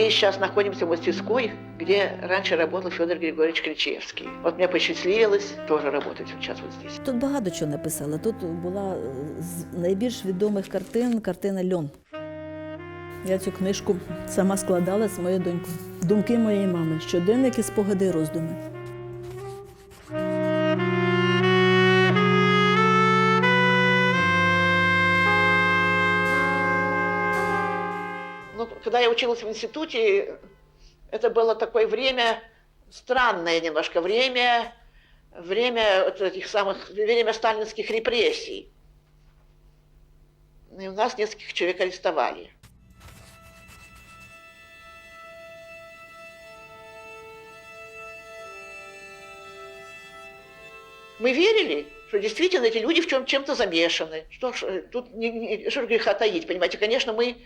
Мы сейчас находимся в мастерской, где раньше работал Федор Григорьевич Кричевский. Вот мне посчастливилось тоже работать сейчас вот здесь. Тут багато чого написала. Тут була е, з найбільш відомих картин картина Льон. Я цю книжку сама складала з моєю донькою. Думки моєї мами, щоденники, спогади, роздуми. Когда я училась в институте, это было такое время, странное немножко время, время вот этих самых, время сталинских репрессий. И у нас нескольких человек арестовали. Мы верили, что действительно эти люди в чем, чем-то замешаны. Что ж, э, тут не, не- что греха таить, понимаете. Конечно, мы,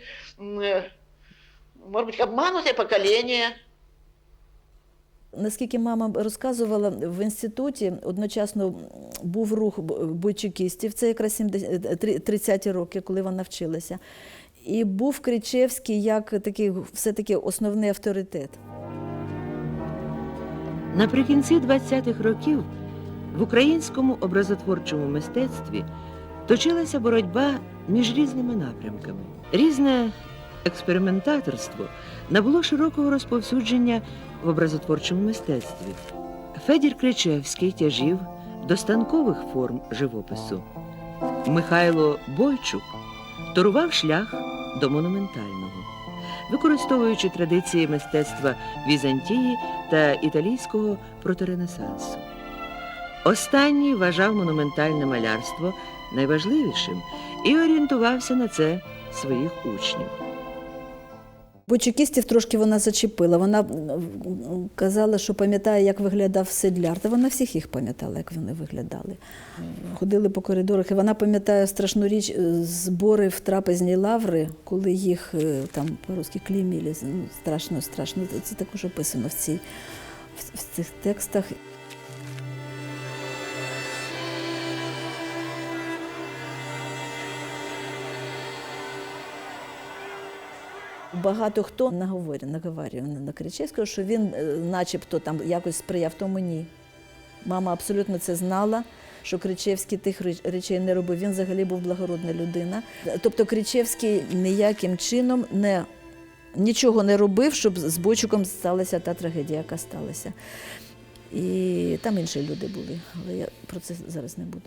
м, может быть, обманутое поколение. Наскільки мама розказувала, в інституті одночасно був рух б- бойчикістів, це якраз 70 три- 30-ті роки, коли вона вчилася. І був Кричевський як такий все-таки основний авторитет. Наприкінці 20-х років в українському образотворчому мистецтві точилася боротьба між різними напрямками. Різне експериментаторство набуло широкого розповсюдження в образотворчому мистецтві. Федір Кричевський тяжів до станкових форм живопису. Михайло Бойчук торував шлях до монументального використовуючи традиції мистецтва Візантії та італійського проторенесансу. Останній вважав монументальне малярство найважливішим і орієнтувався на це своїх учнів. Бойчикістів трошки вона зачепила. Вона казала, що пам'ятає, як виглядав седляр. Та вона всіх їх пам'ятала, як вони виглядали. Ходили по коридорах, і вона пам'ятає страшну річ е, збори в трапезні лаври, коли їх е, там по-русски клеймили. Ну, страшно, страшно. Це також описано в, цій, в цих текстах. Багато хто наговорює, наговорює на Кричевського, що він е, начебто там якось сприяв тому ні. Мама абсолютно це знала, що Кричевський тих речей не робив. Він взагалі був благородна людина. Тобто Кричевський ніяким чином не, нічого не робив, щоб з Бойчуком сталася та трагедія, яка сталася. І там інші люди були, але я про це зараз не буду.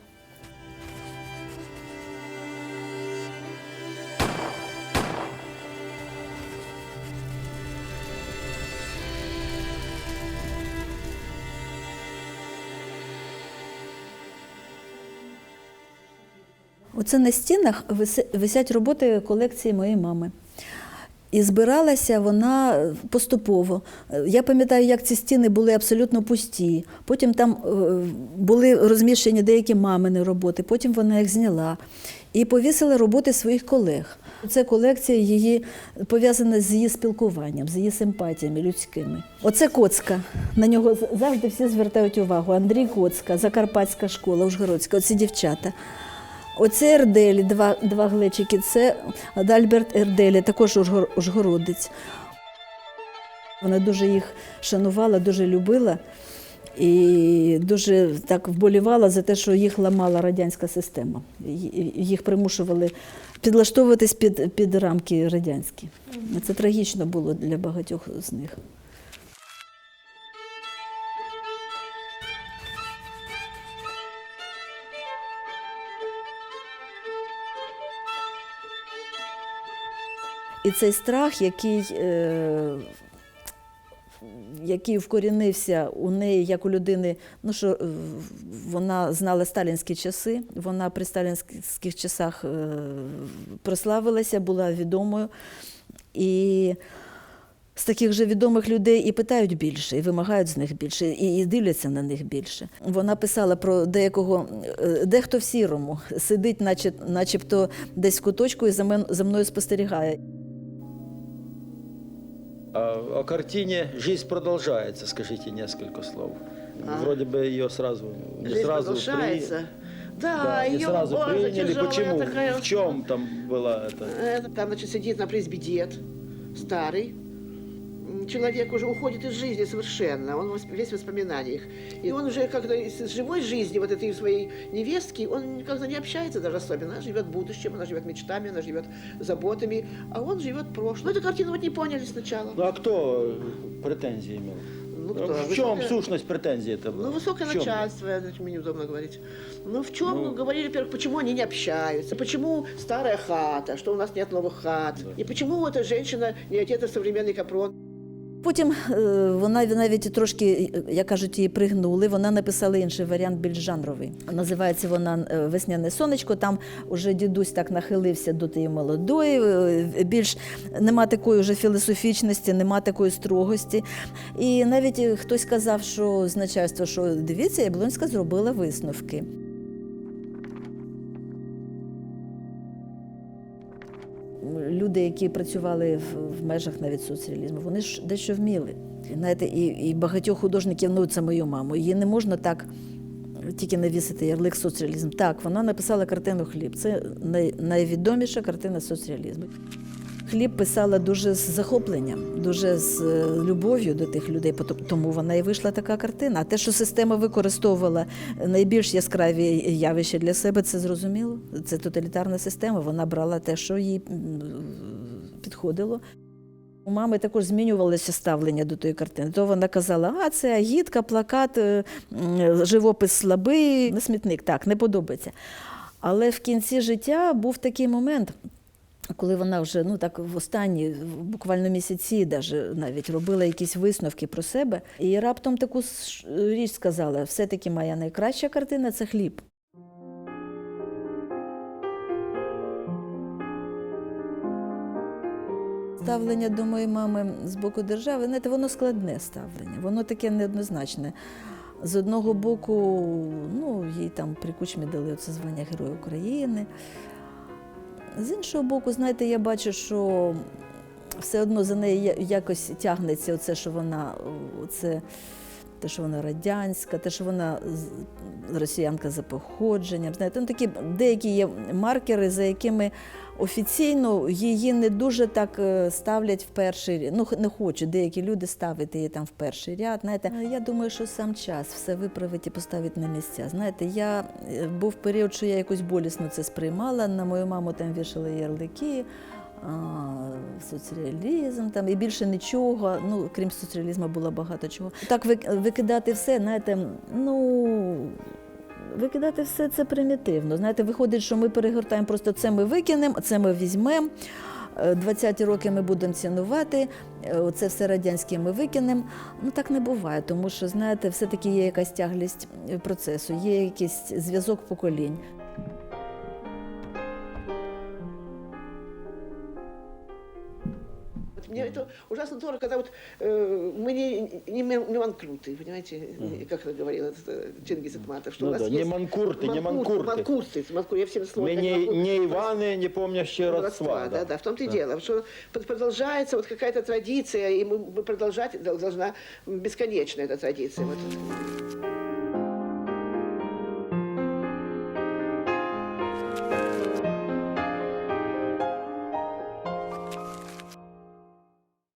Оце на стінах висять роботи колекції моєї мами. І збиралася вона поступово. Е, Я пам'ятаю, як ці стіни були абсолютно пусті. Потім там е, були розміщені деякі мамини роботи, потім вона їх зняла і повісила роботи своїх колег. Це колекція її пов'язана з її спілкуванням, з її симпатіями людськими. Оце Коцка. На нього завжди всі звертають увагу. Андрій Коцка, Закарпатська школа, Ужгородська, оці дівчата. Оце Ерделі, два, два глечики, це Адальберт Ерделі, також ужгородець. Вона дуже їх шанувала, дуже любила і дуже так вболівала за те, що їх ламала радянська система. Їх примушували підлаштовуватись під, під рамки радянські. Це трагічно було для багатьох з них. І цей страх, який, е, який вкорінився у неї як у людини, ну що е, вона знала сталінські часи, вона при сталінських часах е, прославилася, була відомою. І з таких же відомих людей і питають більше, і вимагають з них більше, і, дивляться на них більше. Вона писала про деякого, е, дехто в сірому сидить, наче, начебто десь в куточку і за мною спостерігає. А о картине «Жизнь продолжается» скажите несколько слов. А. Вроде бы ее сразу, не Жизнь сразу продолжается. при- Да, да, не ее сразу база приняли. тяжелая Почему? такая. В чем там была это? Это Там, значит, сидит на призбе дед, старый, человек уже уходит из жизни совершенно, он весь в воспоминаниях. И он уже как-то из живой жизни вот этой своей невестки, он никогда не общается даже особенно. Она живет будущим, она живет мечтами, она живет заботами, а он живет прошлым. Ну, эту картину вот не поняли сначала. Ну а кто э, претензии имел? Ну, кто? В чем Высокое- сущность претензий это была? Ну, высокое В чем? начальство, это мне неудобно говорить. Ну, в чем, Ну. говорили, во-первых, почему они не общаются, почему старая хата, что у нас нет новых хат, и почему эта женщина не одета в современный капрон. Потім е, вона навіть трошки, як кажуть, її пригнули. Вона написала інший варіант, більш жанровий. Називається вона е, Весняне сонечко. Там уже дідусь так нахилився до тієї молодої. е, Більш нема такої вже філософічності, нема такої строгості. І навіть хтось казав, що з начальства, що дивіться, Яблонська зробила висновки. Люди, які працювали в, в межах навіть соціалізму, вони ж дещо вміли. Знаєте, і, і багатьох художників, ну це мою маму, її не можна так тільки навісити ярлик соціалізм. Так, вона написала картину Хліб. Це най, найвідоміша картина соціалізму. Хліб писала дуже з захопленням, дуже з е, любов'ю до тих людей, тому вона і вийшла така картина. А те, що система використовувала найбільш яскраві явища для себе, це зрозуміло. Це тоталітарна система. Вона брала те, що їй підходило. У мами також змінювалося ставлення до тої картини. То вона казала, а це агітка, плакат, е, живопис слабий, на смітник, так, не подобається. Але в кінці життя був такий момент, коли вона вже ну так в останні буквально місяці навіть робила якісь висновки про себе, і раптом таку річ сказала: все-таки моя найкраща картина це хліб. Ставлення до моєї мами з боку держави, знаєте, воно складне ставлення, воно таке неоднозначне. З одного боку, ну, їй там при кучмі дали це звання Героя України. З іншого боку, знаєте, я бачу, що все одно за нею якось тягнеться оце, що вона оце, те, що вона радянська, те, що вона росіянка за походженням. Знаєте, ну, такі деякі є маркери, за якими офіційно її не дуже так е, ставлять в перший ряд. Ну, не хочуть деякі люди ставити її там в перший ряд. Знаєте, я думаю, що сам час все виправить і поставить на місця. Знаєте, я е, був період, що я якось болісно це сприймала. На мою маму там вішали ярлики. Соціалізм там і більше нічого. Ну крім соціалізму було багато чого. Так вик- викидати все, знаєте, ну. Викидати все це примітивно. Знаєте, виходить, що ми перегортаємо просто це ми викинемо, це ми візьмемо. 20-ті роки ми будемо цінувати, е, це все радянське ми викинемо. Ну так не буває, тому що, знаєте, все-таки є якась тяглість е, процесу, є якийсь зв'язок поколінь. Вот мне это ужасно здорово, когда вот э, мы не, не, ман- не манкруты, понимаете, не- как это говорил этот, э, Чингис Айтматов, что Ну у нас да, не есть манкурты, не манкурты, манкурты. манкурты, манкурты, я всем словом Мы как не, манкурты. не Иваны, не помнящие родства. Родства, да, да, в том-то и дело, что под- продолжается вот какая-то традиция, и мы мы продолжать дол- должна бесконечно эта традиция. Вот.